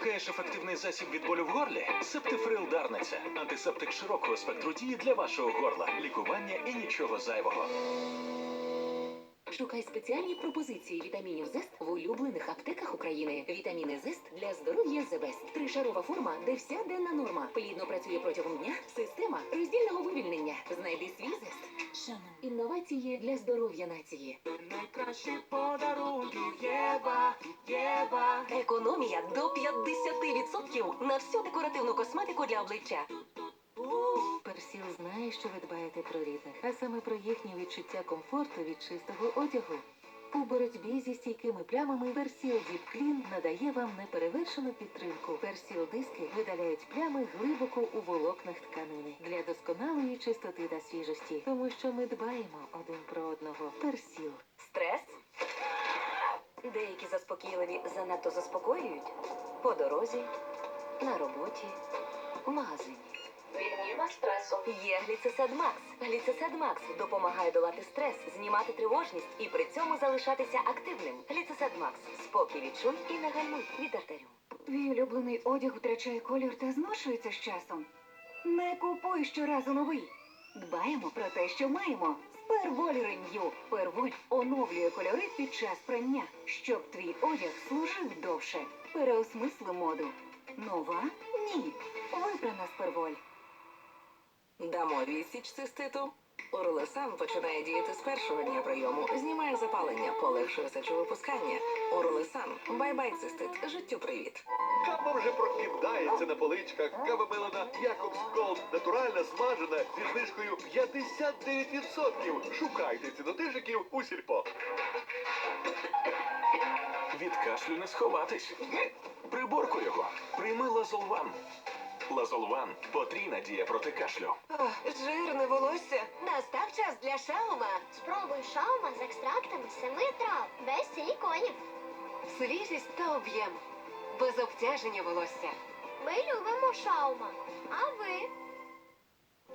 Шукаєш ефективний засіб від болю в горлі? Септифрил Дарниця. Антисептик широкого спектру дії для вашого горла. Лікування і нічого зайвого. Шукай спеціальні пропозиції вітамінів ЗЕСТ в улюблених аптеках України. Вітаміни ЗЕСТ для здоров'я Best. Тришарова форма, де вся денна норма. Плідно працює протягом дня. Система роздільного вивільнення. Знайди свій ЗЕСТ. Інновації для здоров'я нації. Найкращі подарунки Єва, Єва. Економія до 50% на всю декоративну косметику для обличчя. Персіл знає, що ви дбаєте про рідних, а саме про їхнє відчуття комфорту від чистого одягу. У боротьбі зі стійкими плямами Персіл Діп Клін надає вам неперевершену підтримку. Персіл диски видаляють плями глибоко у волокнах тканини для досконалої чистоти та свіжості, тому що ми дбаємо один про одного. Персіл. Стрес. Деякі заспокійливі занадто заспокоюють по дорозі, на роботі, в магазині. Відніма стресу. Є гліцесед Макс. Гліцесед Макс допомагає долати стрес, знімати тривожність і при цьому залишатися активним. Гліцесед Макс. Спокій відчуй і не гальмуй від артеріум. Твій улюблений одяг втрачає колір та зношується з часом. Не купуй щоразу новий. Дбаємо про те, що маємо. Перволь Ренью. Перволь оновлює кольори під час прання, щоб твій одяг служив довше. Переосмисли моду. Нова? Ні. Вибрана з перволь. Дамо відсіч циститу. Оролесан починає діяти з першого дня прийому, знімає запалення, полегшує сечовипускання. Оролесан, бай-бай цистит, життю привіт. Кава вже прокидається на поличках. Кава мелена Якобс Голд. Натуральна, смажена, зі знижкою 59%. Шукайте цінотижиків у сільпо. Від кашлю не сховатись. Приборку його. Прийми Лазолван. Лазолван потрійна дія проти кашлю. Жирне волосся. Настав час для шаума. Спробуй шаума з екстрактами семи трав, без силіконів. Свіжість та об'єм. Без обтяження волосся. Ми любимо шаума. А ви?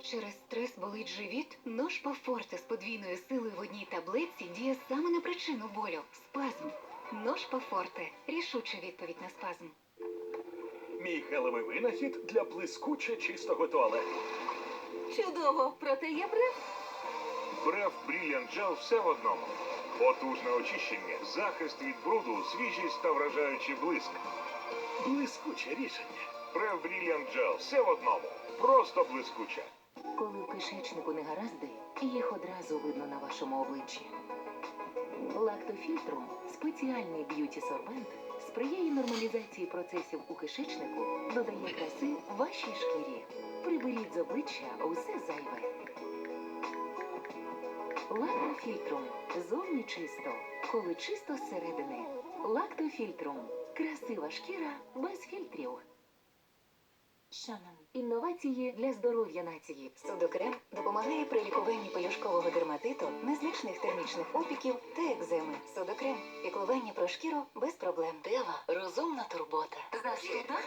Через стрес болить живіт? Нож Пафорте з подвійною силою в одній таблетці діє саме на причину болю спазм. Нож Пафорте рішуча відповідь на спазм. Мій гелевий винахід для блискуче чистого туалету. Чудово, проте є бриф. Брев Brilliant Gel все в одному. Потужне очищення, захист від бруду, свіжість та вражаючий блиск. Блискуче рішення. Брев Brilliant Gel все в одному. Просто блискуче. Коли в кишечнику негаразди, їх одразу видно на вашому обличчі. Лактофільтрум спеціальний б'юті-сорбент сприяє нормалізації процесів у кишечнику, додає краси вашій шкірі. Приберіть з обличчя усе зайве. Лактофільтрум зовні чисто, коли чисто зсередини. Лактофільтрум красива шкіра без фільтрів. Інновації для здоров'я нації. Судокрем допомагає при лікуванні пелюшкового дерматиту, незначних термічних опіків та екземи. Судокрем піклування про шкіру без проблем. Дева розумна турбота. Застуда?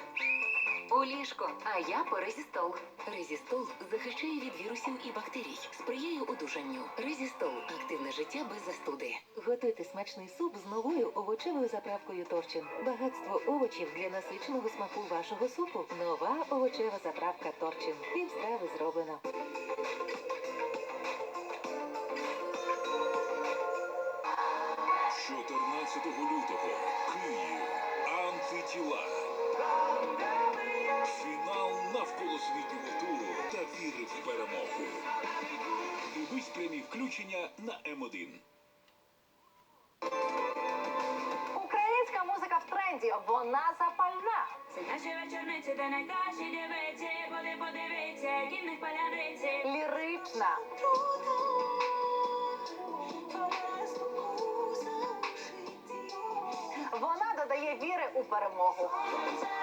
У ліжко, а я по резістол. Резістол захищає від вірусів і бактерій, сприяє одужанню. Резістол активне життя без застуди. Готуйте смачний суп з новою овочевою заправкою Торчин. Багатство овочів для насиченого смаку вашого супу. Нова овочева заправка Торчин. Пів страви зроблено. – 14 лютого. Включення на М1. Українська музика в тренді. Вона запальна. Наші вечорниці, де найкращі дівиці, куди подивиться, які в них паляниці. Лірична. Вона додає віри у перемогу. Вона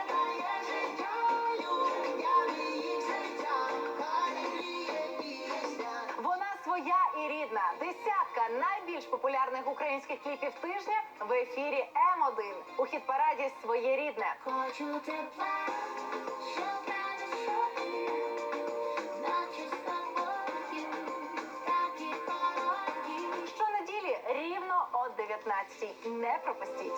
своя і рідна. Десятка найбільш популярних українських кліпів тижня в ефірі М1 у хіт-параді Своє рідне. Хочу тепла, щоб. Щонеділі рівно о 19 Не пропустіть.